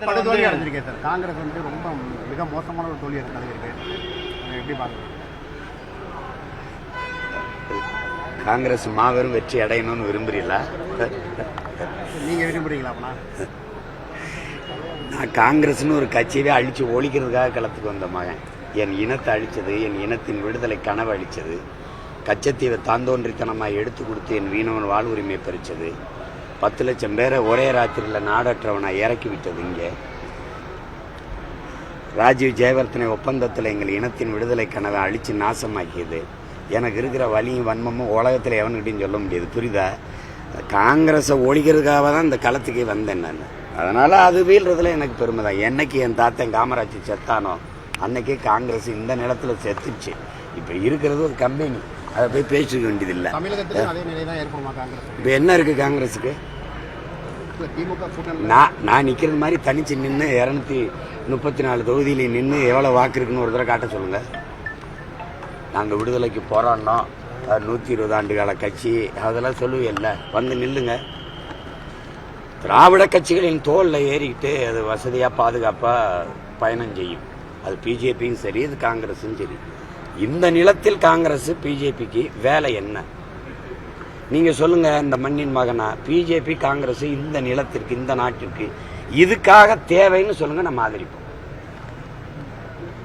தமிழகத்துல படு தோல்வி அடைஞ்சிருக்கேன் சார். காங்கிரஸ் வந்து ரொம்ப மிக மோசமான ஒரு தோல்வி அடைஞ்சிருக்கு எப்படி பார்க்குறீங்க காங்கிரஸ் மாபெரும் வெற்றி அடையணும்னு விரும்புறீங்களா? நீங்கள் விரும்புறீங்களா அப்பனா? நான் காங்கிரஸ்னு ஒரு கட்சியவே அழிச்சு ஒழிக்கிறதுக்காக களத்துக்கு வந்த மகன். என் இனத்தை அழிச்சது என் இனத்தின் விடுதலை கனவு அழிச்சது கச்சத்தீவை தாந்தோன்றித்தனமாக எடுத்து கொடுத்து என் வீணவன் வாழ்வுரிமை பறிச்சது பத்து லட்சம் பேரை ஒரே ராத்திரியில் நாடற்றவனை இறக்கி விட்டது இங்கே. ராஜீவ் ஜெயவர்த்தனை ஒப்பந்தத்தில் எங்கள் இனத்தின் விடுதலை கனவை அழித்து நாசமாக்கியது. எனக்கு இருக்கிற வலியும் வன்மமும் உலகத்தில் எவனுக்கிட்டையும் சொல்ல முடியாது. புரியுதா? காங்கிரஸை ஒழிக்கிறதுக்காக தான் இந்த களத்துக்கு வந்தேன் நான். அதனால் அது வீழ்றதுல எனக்கு பெருமை தான். என்னைக்கு என் தாத்தன் காமராஜ் செத்தானோ அன்னைக்கு காங்கிரஸ் இந்த நிலத்தில் செத்துச்சு. இப்போ இருக்கிறது ஒரு கம்பெனி அதை போய் பேசிக்க வேண்டியதில்லை. இப்போ என்ன இருக்குது காங்கிரஸுக்கு? நான் நான் நிற்கிறது மாதிரி தனிச்சு நின்று இரநூத்தி முப்பத்தி நாலு தொகுதியில் நின்று எவ்வளோ வாக்கு இருக்குன்னு ஒரு தடவை காட்ட சொல்லுங்க. நாங்கள் விடுதலைக்கு போராடினோம். நூற்றி இருபது ஆண்டு கால கட்சி. அதெல்லாம் சொல்லுவீல்ல வந்து நில்லுங்க. திராவிட கட்சிகளின் தோளில் ஏறிக்கிட்டு அது வசதியாக பாதுகாப்பாக பயணம் செய்யும். அது பிஜேபியும் சரி அது காங்கிரஸும் சரி. இந்த நிலத்தில் காங்கிரஸ் பிஜேபிக்கு வேலை என்ன? நீங்க சொல்லுங்க இந்த மண்ணின் மகனா? பிஜேபி காங்கிரஸ் இந்த நிலத்திற்கு இந்த நாட்டிற்கு இதுக்காக தேவைன்னு சொல்லுங்க நம்ம ஆதரிப்போம்.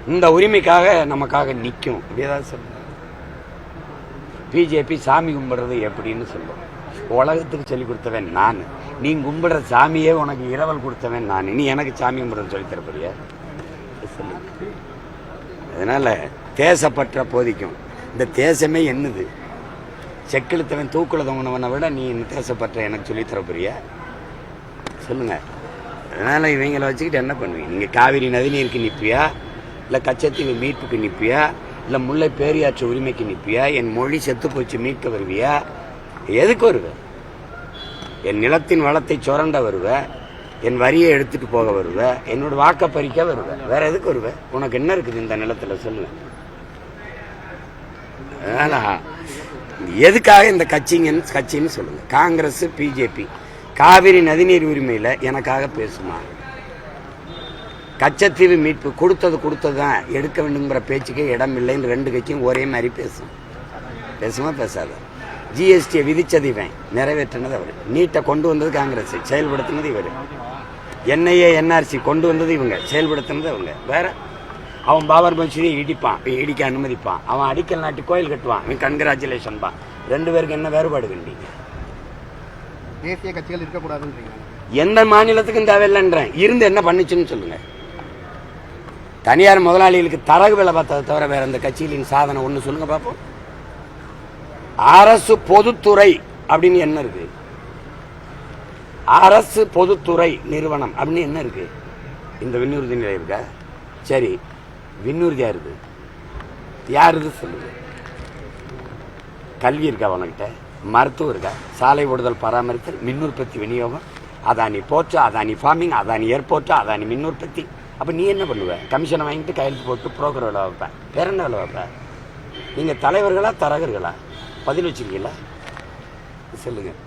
இந்த உரிமைக்காக நமக்காக நிற்கும். இப்படியேதான் சொல்லுங்க. பிஜேபி சாமி கும்பிடுறது எப்படின்னு சொல்லுவோம் உலகத்துக்கு சொல்லி கொடுத்தவன் நான். நீ கும்பிடுற சாமியே உனக்கு இரவல் கொடுத்தவன் நான். நீ எனக்கு சாமி கும்பிடுறது சொல்லித்தரப்படியா சொல்லு அதனால தேசப்பற்ற போதிக்கும். இந்த தேசமே என்னது? செக்கெழுத்தவன் தூக்கில் தொங்கினவனை விட நீ தேசப்பற்ற எனக்கு சொல்லி தரப்போறியா? சொல்லுங்க. அதனால் இவங்களை வச்சுக்கிட்டு என்ன பண்ணுவீங்க? நீங்கள் காவிரி நதிநீருக்கு நிற்பியா இல்லை கச்சத்தீவு மீட்புக்கு நிற்பியா இல்லை முல்லை பேரியாற்று உரிமைக்கு நிற்பியா என் மொழி செத்து போச்சு மீட்க வருவியா? எதுக்கு வருவ? என் நிலத்தின் வளத்தை சுரண்ட வருவ? என் வரியை எடுத்துட்டு போக வருவ? என்னோட வாக்க பறிக்க வருவ? வேற எதுக்கு வருவ? உனக்கு என்ன இருக்குது இந்த நிலத்தில்? சொல்லுவேன் எதுக்காக இந்த கட்சிங்கன்னு கட்சின்னு சொல்லுங்க. காங்கிரஸ் பிஜேபி. காவிரி நதிநீர் உரிமையில எனக்காக பேசுமா? கச்சத்தீவு மீட்பு கொடுத்தது கொடுத்தது தான். எடுக்க வேண்டுங்கிற பேச்சுக்கே இடம் இல்லைன்னு ரெண்டு கட்சியும் ஒரே மாதிரி பேசும். பேசுமா பேசாத. ஜிஎஸ்டியை விதிச்சது இவன். நிறைவேற்றினது அவர். நீட்டை கொண்டு வந்தது காங்கிரஸ். செயல்படுத்தினது இவர். என்ஐஏ என்ஆர்சி கொண்டு வந்தது இவங்க. செயல்படுத்தினது அவங்க. வேற அவன் பாபர் மசூதியை இடிப்பான் இடிக்க அனுமதிப்பான். அவன் அடிக்கல் நாட்டி கோயில் கட்டுவான். இவன் கன்கிராச்சுலேஷன் பா. ரெண்டு பேருக்கு என்ன வேறுபாடு கண்டீங்க தேசிய கட்சிகள் இருக்கக்கூடாதுன்றீங்க. எந்த மாநிலத்துக்கும் தேவையில்லைன்றேன். இருந்து என்ன பண்ணுச்சுன்னு சொல்லுங்க. தனியார் முதலாளிகளுக்கு தரகு வேலை பார்த்ததை தவிர வேற இந்த கட்சிகளின் சாதனை ஒன்று சொல்லுங்க பார்ப்போம் அரசு பொதுத்துறை அப்படின்னு என்ன இருக்கு? அரசு பொதுத்துறை நிறுவனம் அப்படின்னு என்ன இருக்கு? இந்த விண்ணூர்தி நிலையம் இருக்கா? சரி. விண்ணூர்தி யாருது யாருது சொல்லுது? கல்வி இருக்கா உனக்கிட்ட மருத்துவம் இருக்கா? சாலை ஓடுதல் பராமரித்தல் மின் உற்பத்தி விநியோகம் அதானி போச்சு அதானி ஃபார்மிங் அதானி ஏர்போர்ட்டு அதானி மின் உற்பத்தி அப்போ நீ என்ன பண்ணுவ? கமிஷனை வாங்கிட்டு கையெழுத்து போட்டு புரோக்கர் வேலை வைப்பேன் பேர் என்ன வேலை வைப்பேன் நீங்கள் தலைவர்களா தரகர்களா? பதில் வச்சுருக்கீங்களா? சொல்லுங்கள்